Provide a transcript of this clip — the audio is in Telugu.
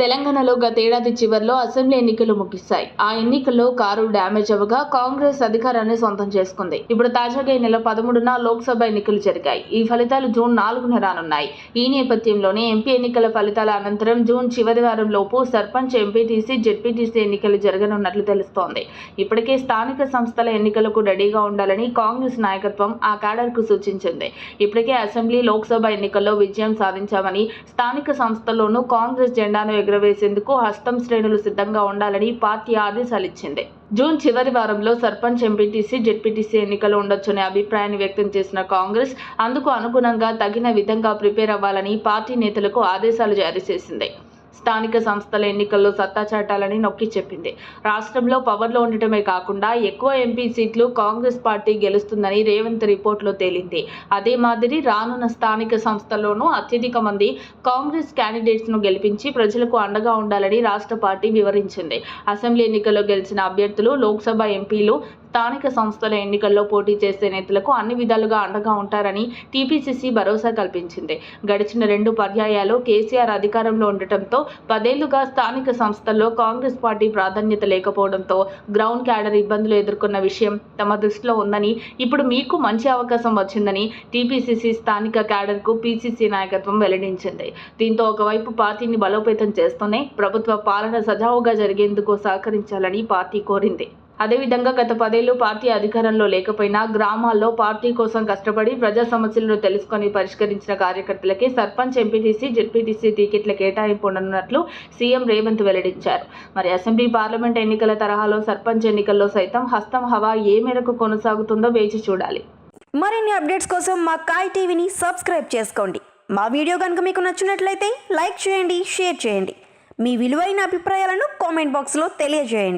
తెలంగాణలో గతేడాది చివరిలో అసెంబ్లీ ఎన్నికలు ముగిశాయి. ఆ ఎన్నికల్లో కారు డ్యామేజ్ అవ్వగా కాంగ్రెస్ అధికారాన్ని సొంతం చేసుకుంది. ఇప్పుడు తాజాగా ఈ నెల పదమూడున లోక్సభ ఎన్నికలు జరిగాయి. ఈ ఫలితాలు జూన్ నాలుగున రానున్నాయి. ఈ నేపథ్యంలోనే ఎంపీ ఎన్నికల ఫలితాల అనంతరం జూన్ చివరి వారం లోపు సర్పంచ్ ఎంపీటీసీ జెడ్పీటీసీ ఎన్నికలు జరగనున్నట్లు తెలుస్తోంది. ఇప్పటికే స్థానిక సంస్థల ఎన్నికలకు రెడీగా ఉండాలని కాంగ్రెస్ నాయకత్వం ఆ కేడర్కు సూచించింది. ఇప్పటికే అసెంబ్లీ లోక్సభ ఎన్నికల్లో విజయం సాధించామని స్థానిక సంస్థల్లోనూ కాంగ్రెస్ జెండాను ఎగురవేసేందుకు హస్తం శ్రేణులు సిద్ధంగా ఉండాలని పార్టీ ఆదేశాలిచ్చింది. జూన్ చివరి వారంలో సర్పంచ్ ఎంపీటీసీ జెడ్పీటీసీ ఎన్నికలు ఉండొచ్చనే అభిప్రాయాన్ని వ్యక్తం చేసిన కాంగ్రెస్ అందుకు అనుగుణంగా తగిన విధంగా ప్రిపేర్ అవ్వాలని పార్టీ నేతలకు ఆదేశాలు జారీ చేసింది. స్థానిక సంస్థల ఎన్నికల్లో సత్తా చాటాలని నొక్కి చెప్పింది. రాష్ట్రంలో పవర్లో ఉండటమే కాకుండా ఎక్కువ ఎంపీ సీట్లు కాంగ్రెస్ పార్టీ గెలుస్తుందని రేవంత్ రిపోర్టులో తేలింది. అదే మాదిరి రానున్న స్థానిక సంస్థల్లోనూ అత్యధిక మంది కాంగ్రెస్ క్యాండిడేట్స్ను గెలిపించి ప్రజలకు అండగా ఉండాలని రాష్ట్ర పార్టీ వివరించింది. అసెంబ్లీ ఎన్నికల్లో గెలిచిన అభ్యర్థులు లోక్సభ ఎంపీలు స్థానిక సంస్థల ఎన్నికల్లో పోటీ చేసే నేతలకు అన్ని విధాలుగా అండగా ఉంటారని టీపీసీసీ భరోసా కల్పించింది. గడిచిన రెండు పర్యాయాలు కేసీఆర్ అధికారంలో ఉండటంతో పదేళ్ళుగా స్థానిక సంస్థల్లో కాంగ్రెస్ పార్టీ ప్రాధాన్యత లేకపోవడంతో గ్రౌండ్ క్యాడర్ ఇబ్బందులు ఎదుర్కొన్న విషయం తమ దృష్టిలో ఉందని ఇప్పుడు మీకు మంచి అవకాశం వచ్చిందని టీపీసీసీ స్థానిక క్యాడర్కు పీసీసీ నాయకత్వం వెల్లడించింది. దీంతో ఒకవైపు పార్టీని బలోపేతం చేస్తూనే ప్రభుత్వ పాలన సజావుగా జరిగేందుకు సహకరించాలని పార్టీ కోరింది. అదేవిధంగా గత పదేళ్ళు పార్టీ అధికారంలో లేకపోయినా గ్రామాల్లో పార్టీ కోసం కష్టపడి ప్రజా సమస్యలను తెలుసుకొని పరిష్కరించిన కార్యకర్తలకే సర్పంచ్ ఎంపీటీసీ జెడ్పీటీసీ టికెట్ల కేటాయింపు ఉండనున్నట్లు సీఎం రేవంత్ వెల్లడించారు. మరి అసెంబ్లీ పార్లమెంట్ ఎన్నికల తరహాలో సర్పంచ్ ఎన్నికల్లో సైతం హస్తం హవా ఏ మేరకు కొనసాగుతుందో వేచి చూడాలి. మరిన్ని అప్డేట్స్ కోసం మా కాయ్ టీవీని సబ్స్క్రైబ్ చేసుకోండి. మా వీడియో కనుక మీకు నచ్చినట్లయితే లైక్ చేయండి షేర్ చేయండి. మీ విలువైన అభిప్రాయాలను కామెంట్ బాక్స్లో తెలియజేయండి.